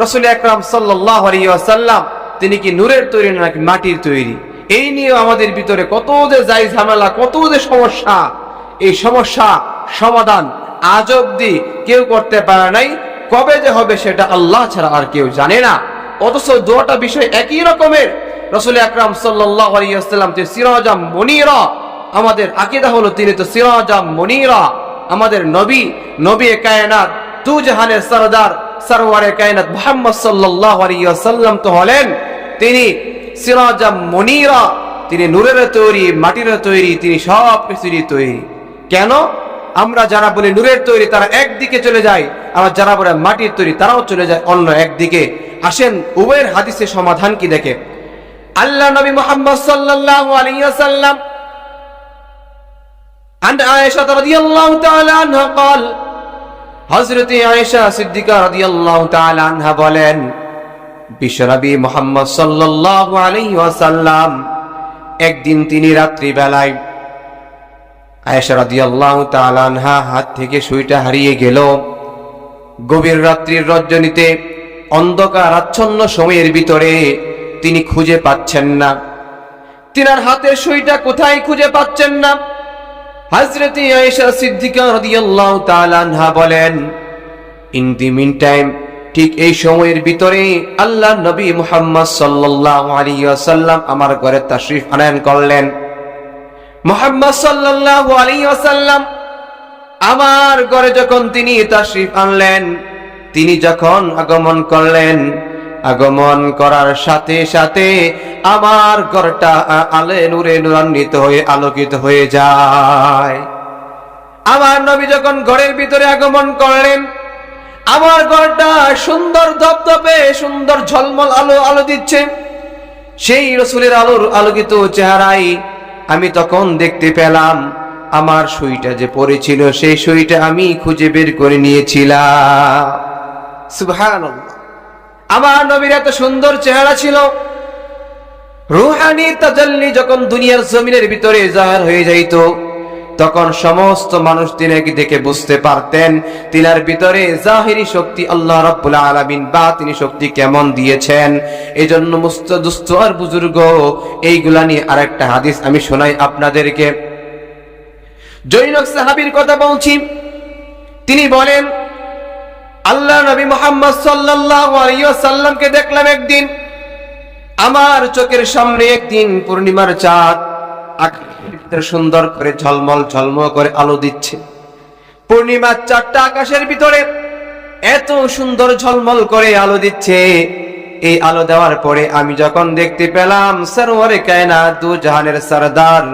রসুল আকরাম সাল্লাম তিনি কি নূরের তৈরি নাকি মাটির তৈরি? এই নিয়ে আমাদের ভিতরে কত যে যাই ঝামেলা, কত যে সমস্যা, এই সমস্যা সমাধান আজ অব্দি কেউ করতে পারে নাই। কবে যে হবে সেটা আল্লাহ ছাড়া আর কেউ জানে না। অথচ দুটা বিষয় একই রকমের। রসুল আকরাম সাল্লাম তিনি সিরাজাম মনিরা, আমাদের আকিদা হলো তিনি তো সিরাজাম মনিরা, আমাদের নবী নবী কায়নাত, তু জাহানের সরদার সরওয়ারে কায়নাত মুহাম্মদ সাল্লাল্লাহু আলাইহি ওয়াসাল্লাম তো হলেন তিনি সিরাজাম মনিরা তিনি নূরের তৈরি মাটির তৈরি তিনি সব কিছুরই তৈরি কেন আমরা যারা বলি নূরের তৈরি তারা একদিকে চলে যায় আবার যারা বলে মাটির তৈরি তারাও চলে যায় অন্য একদিকে আসেন উভয়ের হাদিসের সমাধান কি দেখে আল্লাহ নবী মোহাম্মদ সাল্লাল্লাহু আলাইহি ওয়াসাল্লাম عن عائشة رضي الله تعالى عنها قال হযরত আয়েশা সিদ্দিকা রাদিয়াল্লাহু তাআলা আনহা বলেন বিশ্বনবী মুহাম্মদ সাল্লাল্লাহু আলাইহি ওয়াসাল্লাম একদিন তিনি রাত্রি বেলায় আয়েশা রাদিয়াল্লাহু তাআলা আনহা হাত থেকে সুইটা হারিয়ে গেল। গভীর রাত্রির রজনীতে অন্ধকার আচ্ছন্ন সময়ের ভিতরে তিনি খুঁজে পাচ্ছেন না। তিনার হাতের সুইটা কোথায় খুঁজে পাচ্ছেন না? হযরতে আয়েশা সিদ্দিকা রাদিয়াল্লাহু তাআলা আনহা বলেন ইন দি মিন টাইম ঠিক এই সময়ের ভিতরে আল্লাহ নবী মুহাম্মদ সাল্লাল্লাহু আলাইহি ওয়াসাল্লাম আমার ঘরে তাশরীফ আনয়ন করলেন। মুহাম্মদ সাল্লাল্লাহু আলাইহি ওয়াসাল্লাম আমার ঘরে যখন তিনি তাশরীফ আনলেন, তিনি যখন আগমন করলেন, আগমন করার সাথে সাথে আমার ঘরটা আলে নূরে নূরান্বিত হয়ে আলোকিত হয়ে যায়। আমার নবী যখন ঘরের ভিতরে আগমন করলেন, আমার ঘরটা সুন্দর ধপধপে, সুন্দর ঝলমল আলো আলো দিচ্ছে। সেই রসুলের আলোর আলোকিত চেহারাই আমি তখন দেখতে পেলাম। আমার সুইটা যে পড়েছিল, সেই সুইটা আমি খুঁজে বের করে নিয়েছিলাম। আমার নবীর এত সুন্দর চেহারা ছিল রুহানি তাজাল্লি যখন দুনিয়ার জমিনের ভিতরে জাহার হয়ে যাইত, তখন সমস্ত মানুষ তিনাকে দেখে বুঝতে পারতেন তিনার ভিতরে জাহিরি শক্তি আল্লাহ রাব্বুল আলামিন বা তিনি শক্তি কেমন দিয়েছেন। এই জন্য মুস্ত দুস্থ আর বুজুর্গ, এইগুলা নিয়ে আরেকটা হাদিস আমি শোনাই আপনাদেরকে। জৈনক সাহাবীর কথা বলছি। তিনি বলেন, আল্লাহ নবী মোহাম্মদ সাল্লাল্লাহু আলাইহি ওয়াসাল্লামকে দেখলাম একদিন আমার চোখের সামনে একদিন পূর্ণিমার চাঁদ সুন্দর করে ঝলমল ঝলমল করে আলো দিচ্ছে। পূর্ণিমার চাঁদটা আকাশের ভিতরে এত সুন্দর ঝলমল করে আলো দিচ্ছে। এই আলো দেওয়ার পরে আমি যখন দেখতে পেলাম সরোয়ারে কায়না দু জাহানের সরদার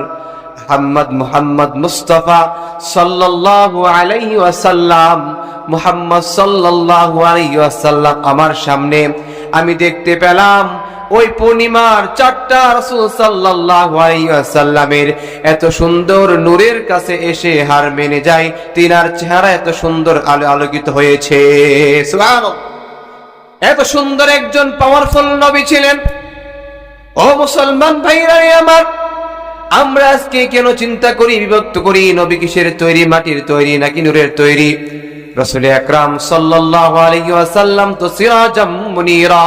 মোহাম্মদ মুহাম্মদ মুস্তফা সাল্লাল্লাহু আলাইহি ওয়াসাল্লাম, মুহাম্মদ সাল্লাল্লাহু আলাইহি ওয়াসাল্লাম আমার সামনে আমি দেখতে পেলাম ওই পূর্ণিমার চারটা রাসূল সাল্লাল্লাহু এত সুন্দর নূরের কাছে এসে হার মেনে যায়, তিনার চেহারা এত সুন্দর আলো আলোকিত হয়েছে। এত সুন্দর একজন পাওয়ারফুল নবী ছিলেন। ও মুসলমান ভাইরা আমার, আমরা আজকে কেন চিন্তা করি, বিভক্ত করি? নবী কিসের তৈরি? মাটির তৈরি নাকি নূরের তৈরি? রসুল আকরাম সাল্লাল্লাহু আলাইহি ওয়াসাল্লাম তো সিরাজাম মুনিরা।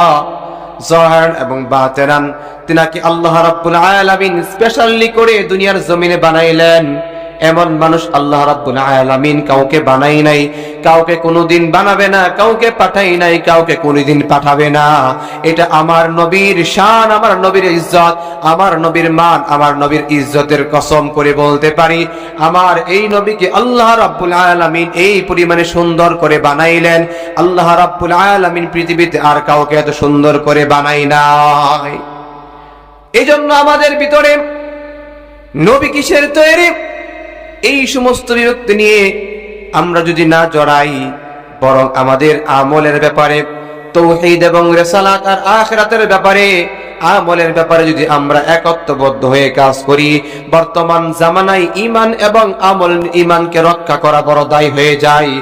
জহর এবং বাতেরান তিনাকে আল্লাহ রাব্বুল আলামিন স্পেশালি করে দুনিয়ার জমিনে বানাইলেন। এমন মানুষ আল্লাহ রাব্বুল আলামিন কাউকে বানাই নাই, কাউকে কোনোদিন বানাবে না, কাউকে পাঠাই নাই, কাউকে কোনোদিন পাঠাবে না। এটা আমার নবীর শান, আমার নবীর ইজ্জত, আমার নবীর মান, আমার নবীর ইজ্জতের কসম করে বলতে পারি। আমার এই নবীকে আল্লাহ রাব্বুল আলামিন এই পরিমাণে সুন্দর করে বানাইলেন। আল্লাহ রাব্বুল আলামিন পৃথিবীতে আর কাউকে এত সুন্দর করে বানাই নাই। এই জন্য আমাদের ভিতরে নবী কিসের তৈরি? এই সমস্ত বিরক্তি নিয়ে আমরা যদি না জড়াই, বরং আমাদের আমলের ব্যাপারে, তৌহিদ এবং রেসালাত আর আখরাতের ব্যাপারে, আমলের ব্যাপারে যদি আমরা একত্ববদ্ধ হয়ে কাজ করি, বর্তমান জামানায় ইমান এবং আমল ইমানকে রক্ষা করা বড় দায় হয়ে যায়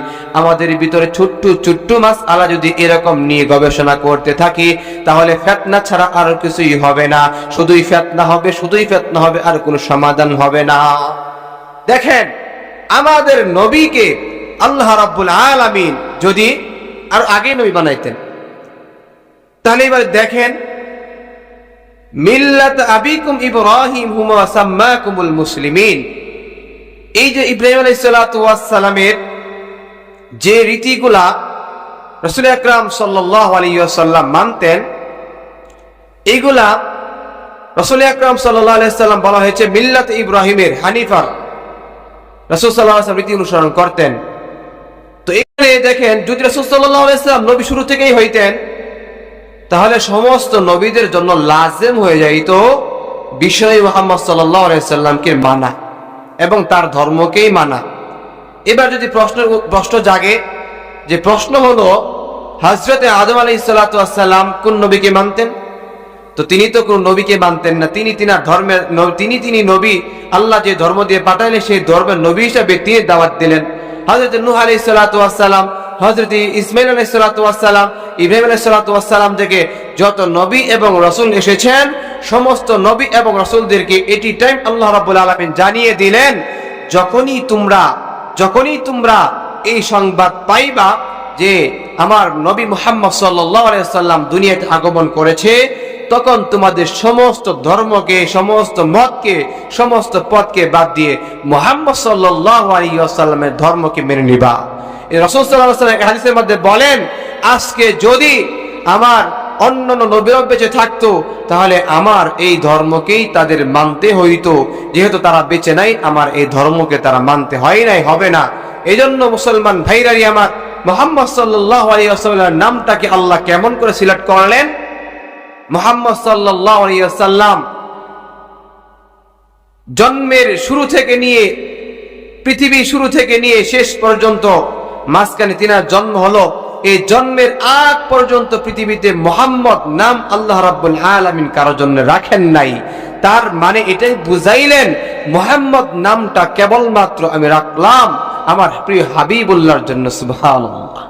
আমাদের ভিতরে ছোট্ট ছোট্ট মাস আলা যদি এরকম নিয়ে গবেষণা করতে থাকি, তাহলে ফেতনা ছাড়া আর কিছুই হবে না। শুধুই ফেতনা হবে, শুধুই ফেতনা হবে, আর কোনো সমাধান হবে না। দেখেন, আমাদের নবীকে আল্লাহ রাব্বুল আলামিন যদি আর আগে নবী বানাইতেন। তাহলে এবার দেখেন, মিল্লাত আবিকুম ইব্রাহিম মুসলিমিন। এই যে ইব্রাহিম আলাইসালামের যে রীতিগুলা রসুল আকরাম সাল্লাহ মানতেন এইগুলা রসুল আকরাম সাল্লাহ বলা হয়েছে মিল্লাত ইব্রাহিমের হানিফার রসুল সাল্লাহ রীতি অনুসরণ করতেন। তো এখানে দেখেন, যদি রসুল সাল্লাহ আলাইসাল্লাম নবী শুরু থেকেই হইতেন, তাহলে সমস্ত নবীদের জন্য লাজেম হয়ে যাইত বিষয় মোহাম্মদ সাল্লাহ আলাইসাল্লামকে মানা এবং তার ধর্মকেই মানা। এবার যদি প্রশ্ন প্রশ্ন জাগে যে প্রশ্ন হলো হজরতে আদম আলাই সাল্লাম কোন নবীকে মানতেন? তো তিনি তো কোন নবীকে মানতেন না। তিনি তিনার ধর্মের তিনি তিনি নবী। আল্লাহ যে ধর্ম দিয়ে পাঠাইলেন সেই ধর্মের নবী হিসাবে তিনি দাওয়াত দিলেন। হজরত নুহ আলাই সাল্লাম হজরত ইসমাইল আলাই সাল্লাম ইব্রাহিম আলাই সাল্লাম থেকে যত নবী এবং রসুল এসেছেন, সমস্ত নবী এবং রসুলদেরকে এটি টাইম আল্লাহ রাবুল আলমিন জানিয়ে দিলেন, যখনই তোমরা যখনই তোমরা এই সংবাদ পাইবা যে আমার নবী মুহাম্মদ সাল্লাম দুনিয়াতে আগমন করেছে তখন তোমাদের সমস্ত ধর্মকে, সমস্ত মতকে, সমস্ত পথকে বাদ দিয়ে মোহাম্মদ সাল্লামের ধর্মকে মেনে নিবা। রসুল সাল্লাহ মধ্যে বলেন, আজকে যদি আমার অন্য নবীরব বেঁচে থাকতো, তাহলে আমার এই ধর্মকেই তাদের মানতে হইতো। যেহেতু তারা বেঁচে নাই, আমার এই ধর্মকে তারা মানতে হয় নাই, হবে না। এই জন্য মুসলমান ভাইরারি আমার মোহাম্মদ সাল্লাহ আলিয়াল্লামের নামটাকে আল্লাহ কেমন করে সিলেক্ট করলেন? মোহাম্মদ আলিয়াল্লাম জন্মের শুরু থেকে নিয়ে, পৃথিবী শুরু থেকে নিয়ে শেষ পর্যন্ত মাঝখানে তিনার জন্ম হলো, এই জন্মের আগ পর্যন্ত পৃথিবীতে মোহাম্মদ নাম আল্লাহ রাব্বুল আলামিন কারও জন্য রাখেন নাই। তার মানে এটাই বুঝাইলেন, মোহাম্মদ নামটা কেবলমাত্র আমি রাখলাম আমার প্রিয় হাবিবুল্লাহর জন্য, সুবহানাল্লাহ।